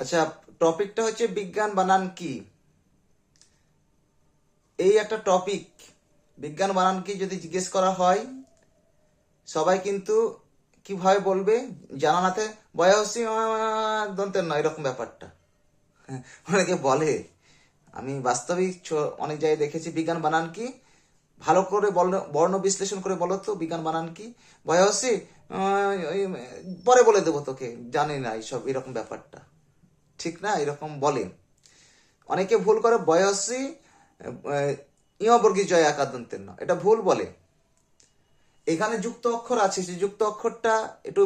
আচ্ছা টপিকটা হচ্ছে বিজ্ঞান বানান কি? এই একটা টপিক, বিজ্ঞান বানান কি যদি জিজ্ঞেস করা হয়, সবাই কিন্তু কীভাবে বলবে জানানাতে বয়সী দন্তের নয়, এরকম ব্যাপারটা। অনেকে বলে, আমি বাস্তবিক অনেক জায়গায় দেখেছি বিজ্ঞান বানান কি, ভালো করে বর্ণ বিশ্লেষণ করে বলো তো, বিজ্ঞান বানান কি? বয়সী পরে বলে দেবো তোকে, জানি না এইসব, এরকম ব্যাপারটা। ঠিক না, এরকম বলে। অনেকে ভুল করে, বয়সী ইয়বর্গী জয় আকাদন্তের না। এটা ভুল বলে। এখানে যুক্ত অক্ষর আছে, সেই যুক্ত অক্ষরটা একটু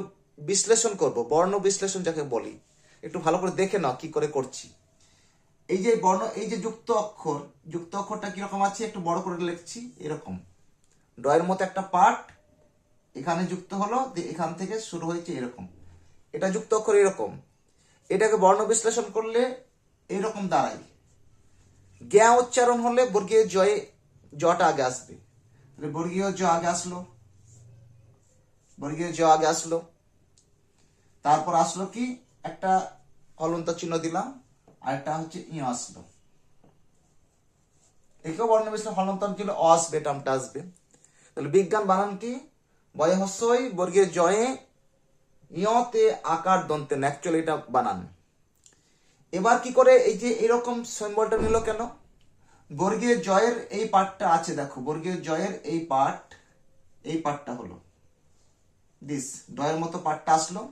বিশ্লেষণ করব, বর্ণ বিশ্লেষণ যাকে বলি। একটু ভালো করে দেখে নাও কি করে করছি। এই যে বর্ণ, এই যে যুক্ত অক্ষর, যুক্ত অক্ষরটা কীরকম আছে, একটু বড় করে লিখছি, এরকম। ডয়ের মতো একটা পার্ট, এখানে যুক্ত হলো, এখান থেকে শুরু হয়েছে এরকম। এটা যুক্ত অক্ষর এরকম। এটাকে বর্ণ বিশ্লেষণ করলে এরকম দাঁড়ায়। জ্ঞা উচ্চারণ হলে বর্গীয় জয়ে, জটা আগে আসবে। বর্গীয় জ আগে আসলো। বর্গীয় জ আগে আসলো। তারপর আসলো কি? একটা অলন্ত চিহ্ন দিলাম আর একটা হচ্ছে ই আসলো। একেও বর্ণ বিশ্লেষণ হলন্তন ছিল অ আসবে, টামটা আসবে। তাহলে বিজ্ঞান বানান কি? বয় হস্যই বর্গীয় জয়ে ইয়তে আকার দন্তে অ্যাকচুয়ালি এটা বানান। এবার কি করে এই যে এরকম সিম্বলটা নিল কেন? বর্গীয় জয়ের এই পার্টটা আছে, দেখো, বর্গীয় জয়ের এই পার্ট এই পার্টটা হলো। দিস ডয়ের মতো পার্টটা আসলো।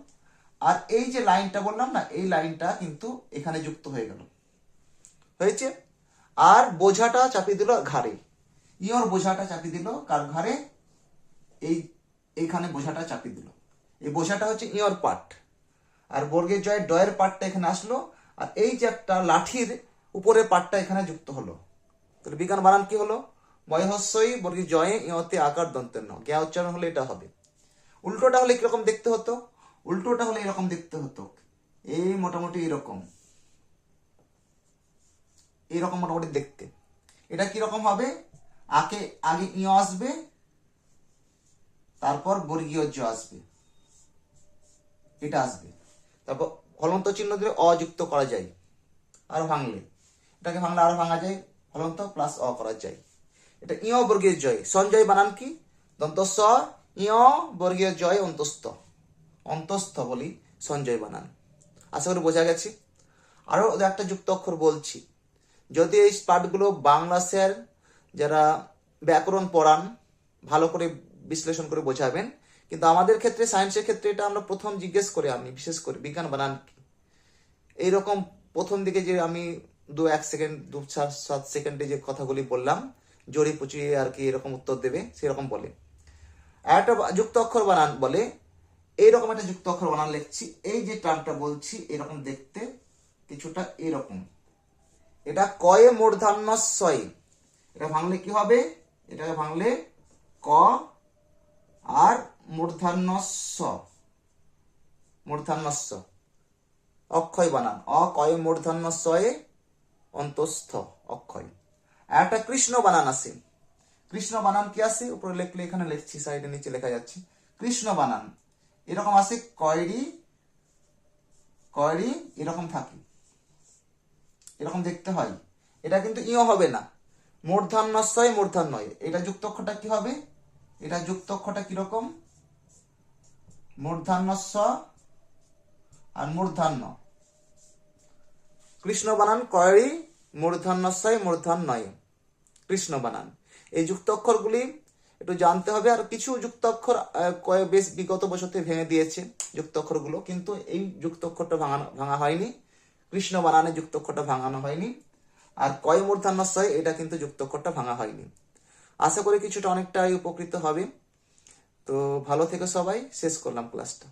আর এই যে লাইনটা বললাম না, এই লাইনটা কিন্তু এখানে যুক্ত হয়ে গেল। হয়েছে? আর বোঝাটা চাপিয়ে দিল ঘাড়ে। ইয়র বোঝাটা চাপিয়ে দিল কার ঘাড়ে? এই এইখানে বোঝাটা চাপিয়ে দিল। এই বোঝাটা হচ্ছে ইয়র পার্ট আর বর্গের জয়ের ডয়ের পার্টটা এখানে আসলো, আর এই যে একটা লাঠির উপরের পার্টটা এখানে যুক্ত হলো। তাহলে বিজ্ঞান বানান কি হলো? বয়হস্যই বর্গীর জয়ে ইয়তে আকার দন্তের ন জ্ঞা উচ্চারণ হলে এটা হবে। উল্টোটা হলে কীরকম দেখতে হতো? উল্টোটা হলে এরকম দেখতে হতো। এই মোটামুটি এরকম। এরকম মোটামুটি দেখতে। এটা কীরকম হবে? আগে আগে ই আসবে, তারপর বর্গীয় জ আসবে। এটা আসবে। তারপর হলন্ত চিহ্ন দিলে অযুক্ত করা যায়, আর ভাঙলে। এটাকে ভাঙলে আরও ভাঙা যায় হলন্ত প্লাস অ করা যায়। এটা ইয় বর্গীয় জয়। সঞ্জয় বানান কি? দন্ত স ইয় বর্গীয় জয়, অন্তস্থ। অন্তস্থ বলি সঞ্জয় বানান। আশা করি বোঝা গেছে। আরও একটা যুক্ত অক্ষর বলছি। যদি এই পাঠগুলো বাংলা স্যার যারা ব্যাকরণ পড়ান, ভালো করে বিশ্লেষণ করে বোঝাবেন। কিন্তু আমাদের ক্ষেত্রে সায়েন্সের ক্ষেত্রে এটা আমরা প্রথম জিজ্ঞেস করি আমি, বিশেষ করে বিজ্ঞান বানান কি এইরকম প্রথম দিকে যে আমি দু এক সেকেন্ড দু চার সাত সেকেন্ডে যে কথাগুলি বললাম, জড়ি পুচিয়ে আর কি এরকম উত্তর দেবে, সেরকম বলে। একটা যুক্ত অক্ষর বানান বলে, এইরকম একটা যুক্ত অক্ষর বানান লিখছি, এই যে টার্মটা বলছি, এরকম দেখতে কিছুটা এরকম। এটা কয়ে মূর্ধান্য ছয় এটা ভাঙলে কি হবে? এটাকে ভাঙলে ক আর মূর্ধান্য স মূর্ধান্য অক্ষয় বানান। অ কয়ে মূর্ধন্য সয়ে অন্তস্থ। অক্ষয়। একটা কৃষ্ণ বানান আছে। কৃষ্ণ বানান কি আছে? উপরে লিখলে এখানে লিখছি, সাইডে নিচে লেখা যাচ্ছে। কৃষ্ণ বানান। এরকম আছে, কয়রি কয়রি, এরকম থাকে। এরকম দেখতে হয়। এটা কিন্তু ইও হবে না। মূর্ধান্যস্বয় মূর্ধান্যয়। এটা যুক্ত অক্ষরটা কি হবে? এটা যুক্ত অক্ষরটা কীরকম? মূর্ধান্যস্ব আর মূর্ধান্য। কৃষ্ণ বানান কয়রি মূর্ধান্যস্বয় মূর্ধান্যয় কৃষ্ণ বানান। এই যুক্ত অক্ষরগুলি একটু জানতে হবে, আর কিছু যুক্ত অক্ষর বেশ বিগত বছরতে ভেঙে দিয়েছে যুক্ত অক্ষরগুলো কিন্তু এই যুক্ত অক্ষরটা ভাঙানো, ভাঙা হয়নি। কৃষ্ণ বানানে যুক্ত অক্ষরটা ভাঙানো হয়নি। আর কয় মূর্ধান্যস্বয় এটা কিন্তু যুক্ত অক্ষরটা ভাঙা হয়নি। আশা করি কিছুটা অনেকটাই উপকৃত হবে। তো ভালো থেকে সবাই। শেষ করলাম ক্লাসটা